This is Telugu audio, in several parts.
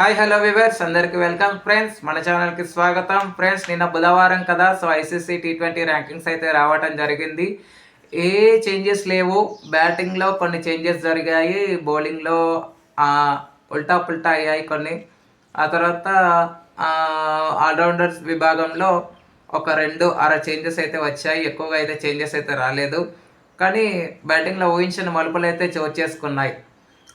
హాయ్ హలో వివర్స్ అందరికి వెల్కమ్ ఫ్రెండ్స్ మన ఛానల్కి స్వాగతం. ఫ్రెండ్స్ నిన్న బుధవారం కదా so ICC T twenty rankings అయితే రావటం జరిగింది. ఏ చేంజెస్ లేవు. బ్యాటింగ్లో కొన్ని చేంజెస్ జరిగాయి. బౌలింగ్లో ఉల్టా పుల్టా అయ్యాయి కొన్ని. ఆ తర్వాత ఆల్రౌండర్స్ విభాగంలో ఒక రెండు అర చేంజెస్ అయితే వచ్చాయి. ఎక్కువగా అయితే చేంజెస్ అయితే రాలేదు. కానీ బ్యాటింగ్లో ఊహించిన మలుపులు అయితే చోటు చేసుకున్నాయి.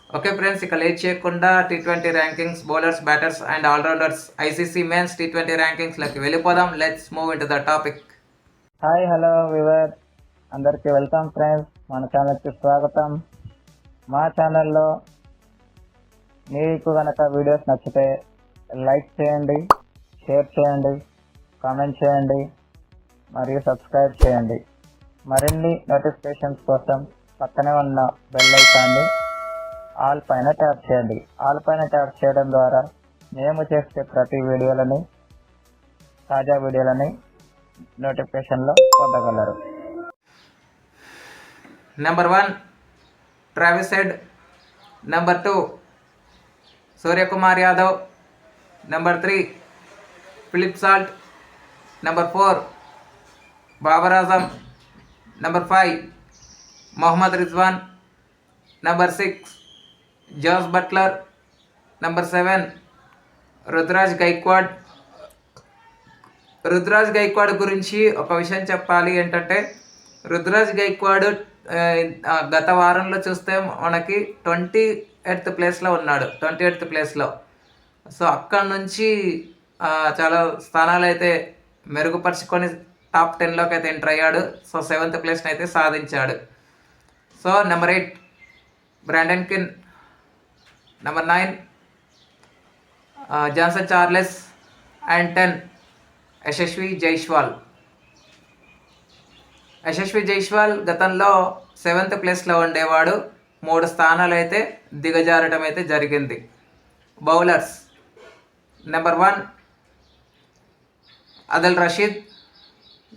ఓకే ఫ్రెండ్స్ ఇక లేట్ చేయకుండా T twenty rankings bowlers batters and allrounders ICC men's T twenty ర్యాంకింగ్స్లోకి వెళ్ళిపోదాం. Let's move in to the topic hi hello viewer అందరికీ వెల్కమ్ ఫ్రెండ్స్ మన ఛానల్కి స్వాగతం. మా ఛానల్లో మీకు కనుక వీడియోస్ నచ్చితే లైక్ చేయండి షేర్ చేయండి కామెంట్ చేయండి మరియు సబ్స్క్రైబ్ చేయండి. మరిన్ని నోటిఫికేషన్స్ కోసం పక్కనే ఉన్న బెల్ ఐకాన్ని ఆల్ పైన ట్యాప్ చేయండి. ఆల్ పైన ట్యాప్ చేయడం ద్వారా మేము చేసే ప్రతి వీడియోలని తాజా వీడియోలని నోటిఫికేషన్లో పొందగలరు. Number one Travis Head number two Suryakumar Yadav number three Philip Salt number four Babar Azam number five Mohammad Rizwan number six Jos Buttler number seven Ruturaj Gaikwad Ruturaj Gaikwad గురించి ఒక విషయం చెప్పాలి ఏంటంటే రుద్రాజ్ గైక్వాడ్ గత వారంలో చూస్తే మనకి ట్వంటీ ఎయిత్ ప్లేస్లో ఉన్నాడు. ట్వంటీ ఎయిత్ ప్లేస్లో సో అక్కడ నుంచి చాలా స్థానాలు అయితే మెరుగుపరుచుకొని టాప్ టెన్లోకి అయితే ఎంటర్ అయ్యాడు. సో సెవెంత్ ప్లేస్ని అయితే సాధించాడు. So number eight Brandon King number nine Johnson Charles and ten Yashasvi Jaiswal Yashasvi Jaiswal గతంలో సెవెంత్ ప్లేస్లో ఉండేవాడు. మూడు స్థానాలు అయితే దిగజారడం అయితే జరిగింది. Bowlers number one Adil Rashid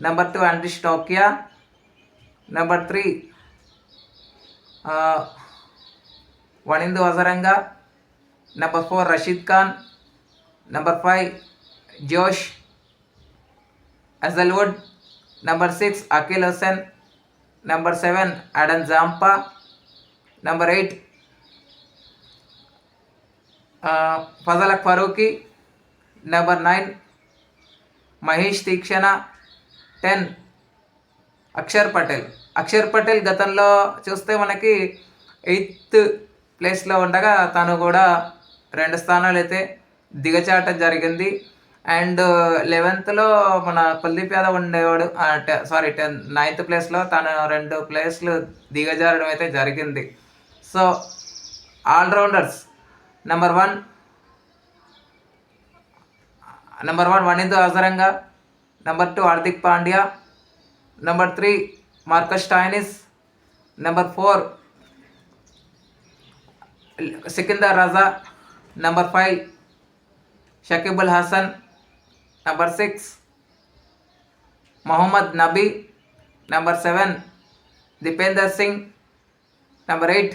number two Anrich Tokyo number three Wanindu Hasaranga. Number four Rashid Khan number five Josh Hazlewood number six Akeal Hosein number seven Adam Zampa number eight Fazal Farooqi number nine Maheesh Theekshana ten Axar Patel Axar Patel గతంలో చూస్తే మనకి ఎయిత్ ప్లేస్లో ఉండగా తను కూడా రెండు స్థానాలు అయితే దిగచాటం జరిగింది. అండ్ లెవెన్త్లో మన కుల్దీప్ యాదవ్ ఉండేవాడు సారీ టెన్ నైన్త్ ప్లేస్లో తను రెండు ప్లేస్లు దిగజారడం అయితే జరిగింది. So allrounders number one number one Wanindu Hasaranga number two Hardik Pandya number three Marcus Stoinis number four Sikandar Raza number five Shakibul Hasan number six Mohammad Nabi number seven Dipendra Singh number eight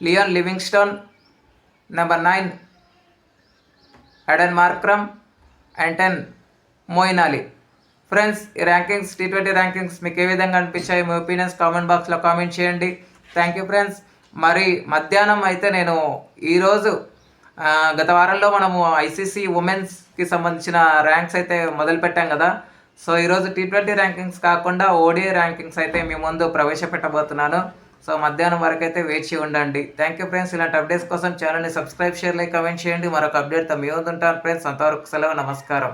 Liam Livingstone number nine Aiden Markram and ten Moeen Ali friends ఈ ర్యాంకింగ్స్ టీ ట్వంటీ ర్యాంకింగ్స్ మీకు ఏ విధంగా అనిపించాయి? మీ ఒపీనియన్స్ కామెంట్ బాక్స్లో కామెంట్ చేయండి. థ్యాంక్ యూ ఫ్రెండ్స్ మరి మధ్యాహ్నం అయితే నేను ఈరోజు గత వారంలో మనము ఐసీసీ ఉమెన్స్కి సంబంధించిన ర్యాంక్స్ అయితే మొదలుపెట్టాం కదా. సో ఈరోజు టీ ట్వంటీ ర్యాంకింగ్స్ కాకుండా ఓడిఐ ర్యాంకింగ్స్ అయితే మీ ముందు ప్రవేశపెట్టబోతున్నాను. సో మధ్యాహ్నం వరకు అయితే వేచి ఉండండి. Thank you friends. ఇలాంటి అప్డేట్స్ కోసం ఛానల్ని సబ్స్క్రైబ్ షేర్ లైక్ కమెంట్ చేయండి. మరొక అప్డేట్తో మీ ముందు ఉంటాను ఫ్రెండ్స్. అంతవరకు సెలవు. నమస్కారం.